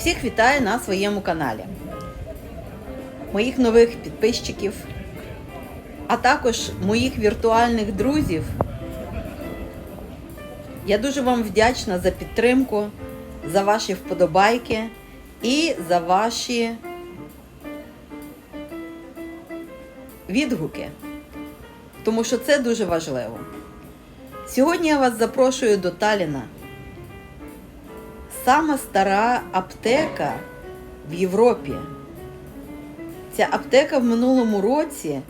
Всіх вітаю на своєму каналі. Моїх нових підписчиків, а також моїх віртуальних друзів. Я дуже вам вдячна за підтримку, за ваші вподобайки і за ваші відгуки. Тому що це дуже важливо. Сьогодні я вас запрошую до Таліна. Сама стара аптека в Європі. Ця аптека в минулому році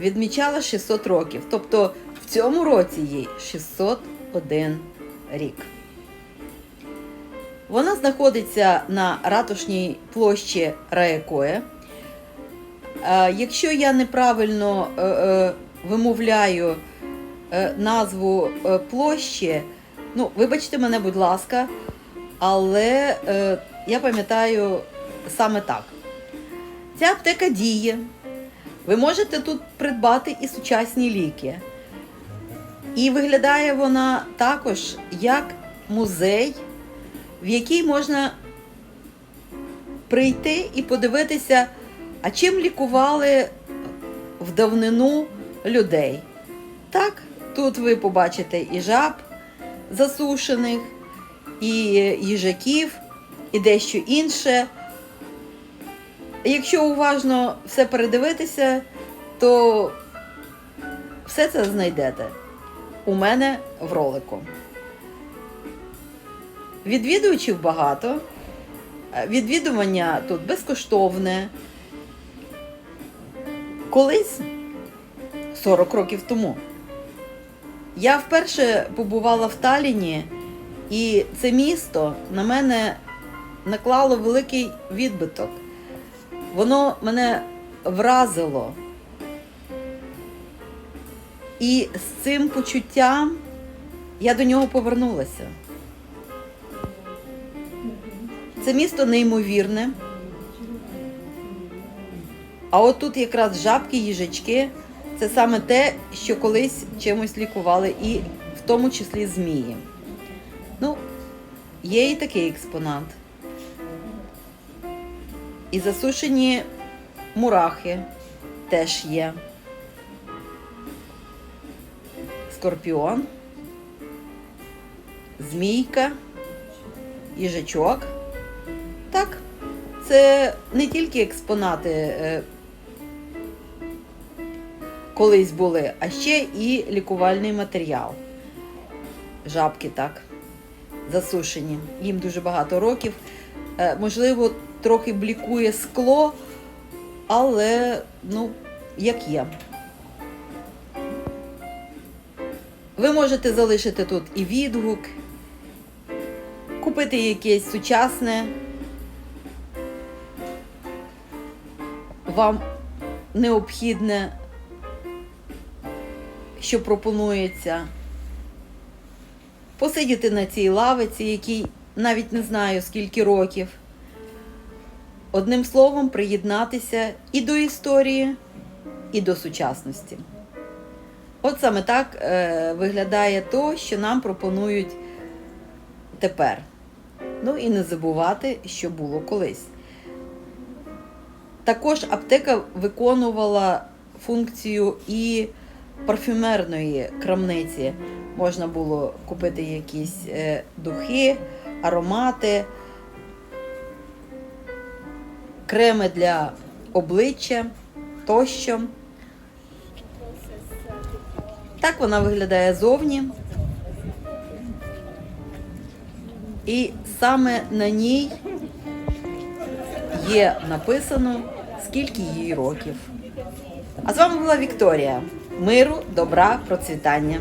відмічала 600 років. Тобто в цьому році їй 601 рік. Вона знаходиться на ратушній площі Раякое. Е, Якщо я неправильно е, е, вимовляю назву площі, ну, вибачте мене, будь ласка, але е, я пам'ятаю саме так. Ця аптека діє. Ви можете тут придбати і сучасні ліки. І виглядає вона також як музей, в який можна прийти і подивитися, а чим лікували в давнину людей. Так, тут ви побачите і жаб засушених, і їжаків, і дещо інше. Якщо уважно все передивитися, то все це знайдете у мене в ролику. Відвідувачів багато. Е, Відвідування тут безкоштовне. Колись 40 років тому. Я вперше побувала в Таліні, і це місто на мене наклало великий відбиток. Воно мене вразило. І з цим почуттям я до нього повернулася. Це місто неймовірне. А от тут якраз жабки, їжачки це саме те, що колись чимось лікували, і в тому числі змії. Ну, є і такий експонат. І засушені мурахи теж є. Скорпіон, змійка, їжачок. Так, це не тільки експонати е, колись були, а ще і лікувальний матеріал. Жабки так, засушені. Їм дуже багато років. Е, Можливо, трохи блікує скло, але ну, як є. Ви можете залишити тут і відгук, купити якесь сучасне. Вам необхідне, що пропонується. Посидіти на цій лавиці, якій навіть не знаю скільки років. Одним словом, приєднатися і до історії, і до сучасності. От саме так е, виглядає то, що нам пропонують тепер. Ну і не забувати, що було колись. Також аптека виконувала функцію і парфюмерної крамниці. Можна було купити якісь е, духи, аромати, креми для обличчя тощо. Так вона виглядає зовні. І саме на ній є написано, скільки їй років. А з вами була Вікторія. Миру, добра, процвітання.